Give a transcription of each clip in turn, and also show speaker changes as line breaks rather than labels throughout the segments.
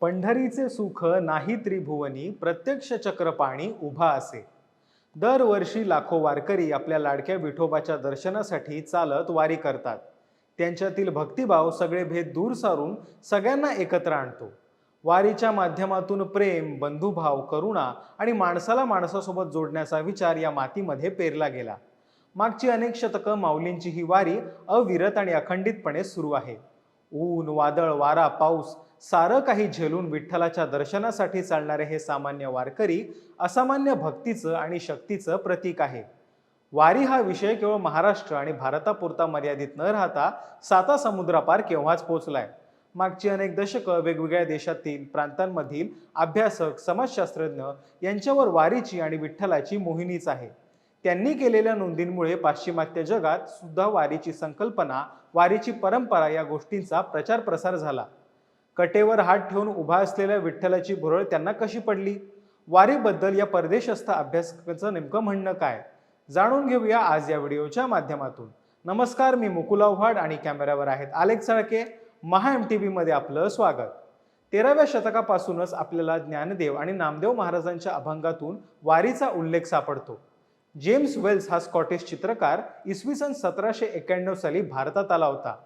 पंढरीचे सुख नाही त्रिभुवनी प्रत्यक्ष चक्रपाणी उभा असे. दरवर्षी लाखो वारकरी आपल्या लाडक्या विठोबाच्या दर्शनासाठी चालत वारी करतात. त्यांच्यातील भक्तिभाव सगळे भेद दूर सारून सगळ्यांना एकत्र आणतो. वारीच्या माध्यमातून प्रेम बंधुभाव करुणा आणि माणसाला माणसासोबत जोडण्याचा विचार या मातीमध्ये पेरला गेला. मागची अनेक शतकं माऊलींची ही वारी अविरत आणि अखंडितपणे सुरू आहे. ऊन वादळ वारा पाऊस सारं काही झेलून विठ्ठलाच्या दर्शनासाठी चालणारे हे सामान्य वारकरी असामान्य भक्तीचं आणि शक्तीचं प्रतीक आहे. वारी हा विषय केवळ महाराष्ट्र आणि भारतापुरता मर्यादित न राहता साता समुद्रापार केव्हाच पोहोचलाय? मागची अनेक दशकं वेगवेगळ्या देशातील प्रांतांमधील अभ्यासक समाजशास्त्रज्ञ यांच्यावर वारीची आणि विठ्ठलाची मोहिनीच आहे. त्यांनी केलेल्या नोंदींमुळे पाश्चिमात्य जगात सुद्धा वारीची संकल्पना वारीची परंपरा या गोष्टींचा प्रचार प्रसार झाला. कटेवर हात ठेवून उभा असलेल्या विठ्ठलाची भुरळ त्यांना कशी पडली? वारीबद्दल या परदेशस्थ अभ्यासकाचं नेमकं म्हणणं काय? जाणून घेऊया आज या व्हिडिओच्या माध्यमातून. नमस्कार मी मुकुल आव्हाड आणि कॅमेऱ्यावर आहेत आलेख साळके. महा एम टी व्हीमध्ये आपलं स्वागत. तेराव्या शतकापासूनच आपल्याला ज्ञानदेव आणि नामदेव महाराजांच्या अभंगातून वारीचा उल्लेख सापडतो. जेम्स वेल्स हा स्कॉटिश चित्रकार इसवी सन सतराशे एक्क्याण्णव साली भारतात आला होता.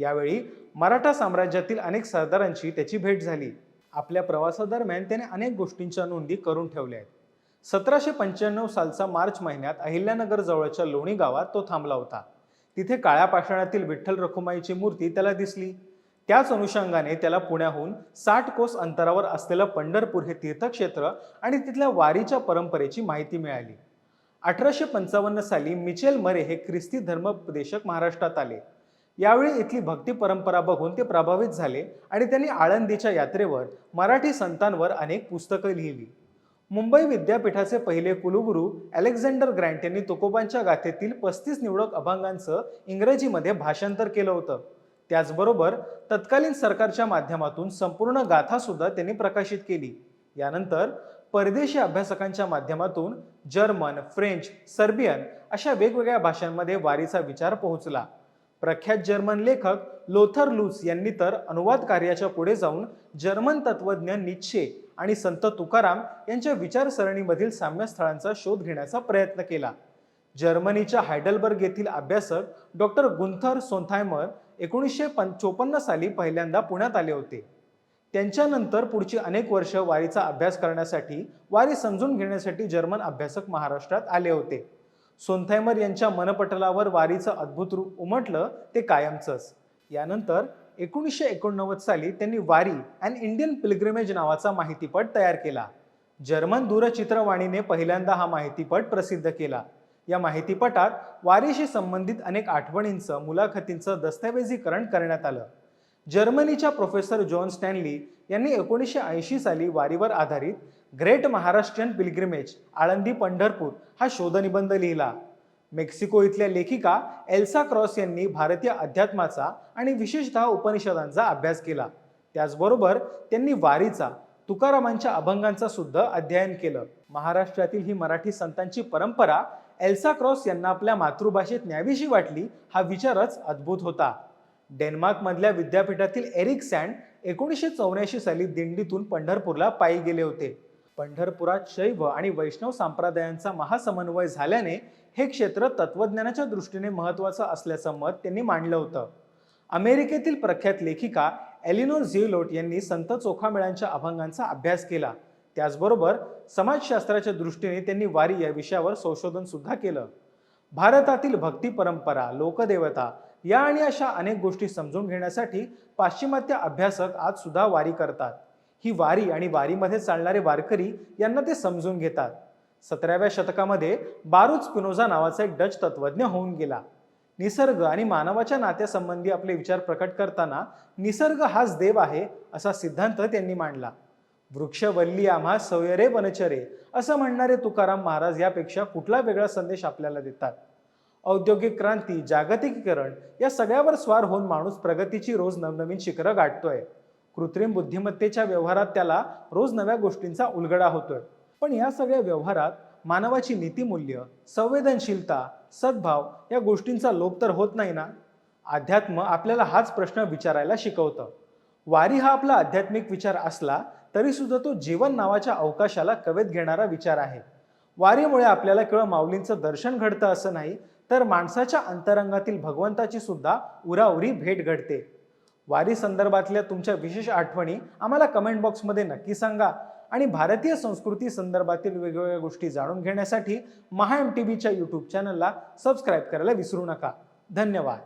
यावेळी मराठा साम्राज्यातील अनेक सरदारांची त्याची भेट झाली. आपल्या प्रवासादरम्यान त्याने अनेक गोष्टींच्या नोंदी करून ठेवल्या आहेत. सतराशे पंच्याण्णव सालचा मार्च महिन्यात अहिल्यानगर जवळच्या लोणी गावात तो थांबला होता. तिथे काळ्या पाषाणातील विठ्ठल रखुमाईची मूर्ती त्याला दिसली. त्याच अनुषंगाने त्याला पुण्याहून साठ कोस अंतरावर असलेलं पंढरपूर हे तीर्थक्षेत्र आणि तिथल्या वारीच्या परंपरेची माहिती मिळाली. अठराशे पंचावन्न साली मिचेल मरे हे ख्रिस्ती धर्मोपदेशक महाराष्ट्रात आले. यावेळी इथली भक्ती परंपरा बघून ते प्रभावित झाले आणि त्यांनी आळंदीच्या यात्रेवर मराठी संतांवर अनेक पुस्तकं लिहिली. मुंबई विद्यापीठाचे पहिले कुलगुरू अलेक्झांडर ग्रँट यांनी तुकोबांच्या गाथेतील पस्तीस निवडक अभंगांचं इंग्रजीमध्ये भाषांतर केलं होतं. त्याचबरोबर तत्कालीन सरकारच्या माध्यमातून संपूर्ण गाथासुद्धा त्यांनी प्रकाशित केली. यानंतर परदेशी अभ्यासकांच्या माध्यमातून जर्मन फ्रेंच सर्बियन अशा वेगवेगळ्या भाषांमध्ये वारीचा विचार पोहोचला. प्रख्यात जर्मन लेखक लोथर लूस यांनी तर अनुवाद कार्याच्या पुढे जाऊन जर्मन तत्वज्ञ निच्छे आणि संत तुकाराम यांच्या विचारसरणीमधील साम्यस्थळांचा शोध घेण्याचा प्रयत्न केला. जर्मनीच्या हायडलबर्ग येथील अभ्यासक डॉक्टर गुंथर सोन्थायमर एकोणीसशे पं चोपन्न साली पहिल्यांदा पुण्यात आले होते. त्यांच्यानंतर पुढची अनेक वर्ष वारीचा अभ्यास करण्यासाठी वारी समजून घेण्यासाठी जर्मन अभ्यासक महाराष्ट्रात आले होते. सोनथायमर यांच्या मनपटलावर वारीचं अद्भुत रूप उमटलं ते कायमचंच. यानंतर एकोणीसशे एकोणनव्वद साली त्यांनी वारी अँड इंडियन पिलग्रिमेज नावाचा माहितीपट तयार केला. जर्मन दूरचित्रवाणीने पहिल्यांदा हा माहितीपट प्रसिद्ध केला. या माहितीपटात वारीशी संबंधित अनेक आठवणींचं मुलाखतींचं दस्तऐवजीकरण करण्यात आलं. जर्मनीच्या प्रोफेसर जॉन स्टॅनली यांनी एकोणीसशे ऐंशी साली वारीवर आधारित ग्रेट महाराष्ट्रीयन पिलग्रिमेज आळंदी पंढरपूर हा शोधनिबंध लिहिला. मेक्सिको इथल्या लेखिका एल्सा क्रॉस यांनी भारतीय अध्यात्माचा आणि विशेषतः उपनिषदांचा अभ्यास केला. त्याचबरोबर त्यांनी वारीचा तुकारामांच्या अभंगांचा सुद्धा अध्ययन केलं. महाराष्ट्रातील ही मराठी संतांची परंपरा एल्सा क्रॉस यांना आपल्या मातृभाषेत न्यावीशी वाटली हा विचारच अद्भुत होता. डेन्मार्कमधल्या विद्यापीठातील एरिक सँड एकोणीसशे चौऱ्याऐंशी साली दिंडीतून पंढरपूरला पायी गेले होते. पंढरपुरात शैव आणि वैष्णव संप्रदायांचा महासमन्वय झाल्याने हे क्षेत्र तत्वज्ञानाच्या दृष्टीने महत्त्वाचं असल्याचं मत त्यांनी मांडलं होतं. अमेरिकेतील प्रख्यात लेखिका एलिनोर झिलोट यांनी संत चोखामेळांच्या अभंगांचा अभ्यास केला. त्याचबरोबर समाजशास्त्राच्या दृष्टीने त्यांनी वारी या विषयावर संशोधन सुद्धा केलं. भारतातील भक्ती परंपरा लोकदेवता या आणि अशा अनेक गोष्टी समजून घेण्यासाठी पाश्चिमात्य अभ्यासक आज सुद्धा वारी करतात. ही वारी आणि वारीमध्ये चालणारे वारकरी यांना ते समजून घेतात. सतराव्या शतकामध्ये बारूच स्पिनोझा नावाचा एक डच तत्वज्ञ होऊन गेला. निसर्ग आणि मानवाच्या नात्यासंबंधी आपले विचार प्रकट करताना निसर्ग हाच देव आहे असा सिद्धांत त्यांनी मांडला. वृक्ष वल्ली आम्हा सौयरे वनचरे असं म्हणणारे तुकाराम महाराज यापेक्षा कुठला वेगळा संदेश आपल्याला देतात? औद्योगिक क्रांती जागतिकीकरण या सगळ्यावर स्वार होऊन माणूस प्रगतीची रोज नवनवीन शिखरं गाठतोय. कृत्रिम बुद्धिमत्तेच्या व्यवहारात त्याला रोज नव्या गोष्टींचा उलगडा होतोय. पण या सगळ्या व्यवहारात मानवाची नीतिमूल्य संवेदनशीलता सद्भाव या गोष्टींचा लोप तर होत नाही ना? अध्यात्म आपल्याला हाच प्रश्न विचारायला शिकवतं. वारी हा आपला आध्यात्मिक विचार असला तरी सुद्धा तो जीवन नावाच्या अवकाशाला कवेत घेणारा विचार आहे. वारीमुळे आपल्याला केवळ माऊलींचं दर्शन घडतं असं नाही तर माणसाच्या अंतरंगातील भगवंताची सुद्धा उराउरी भेट घडते. वारी संदर्भातल्या तुमच्या विशेष आठवणी आम्हाला कमेंट बॉक्समध्ये नक्की सांगा आणि भारतीय संस्कृती संदर्भातील वेगवेगळ्या गोष्टी जाणून घेण्यासाठी महा एम टी व्हीच्या यूट्यूब चॅनलला सबस्क्राईब करायला विसरू नका. धन्यवाद.